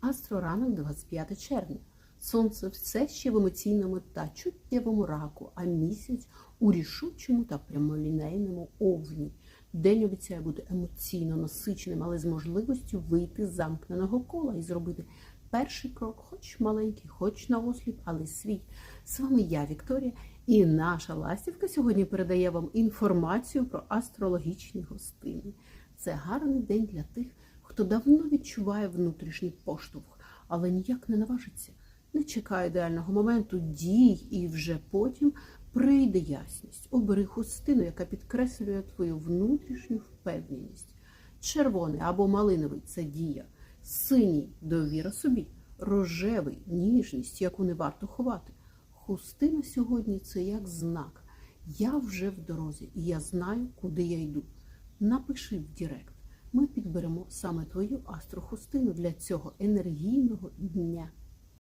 Астроранок 25 червня. Сонце все ще в емоційному та чуттєвому раку, а місяць у рішучому та прямолінейному овні. День обіцяє бути емоційно насиченим, але з можливістю вийти з замкненого кола і зробити перший крок, хоч маленький, хоч на осліп, але свій. З вами я, Вікторія, і наша ластівка сьогодні передає вам інформацію про астрологічні гостини. Це гарний день для тих, хто давно відчуває внутрішній поштовх, але ніяк не наважиться. Не чекає ідеального моменту дій, і вже потім прийде ясність. Обери хустину, яка підкреслює твою внутрішню впевненість. Червоний або малиновий це дія, синій довіра собі, рожевий ніжність, яку не варто ховати. Хустина сьогодні це як знак. Я вже в дорозі і я знаю, куди я йду. Напиши в Дірект. Підберемо саме твою астрохустину для цього енергійного дня.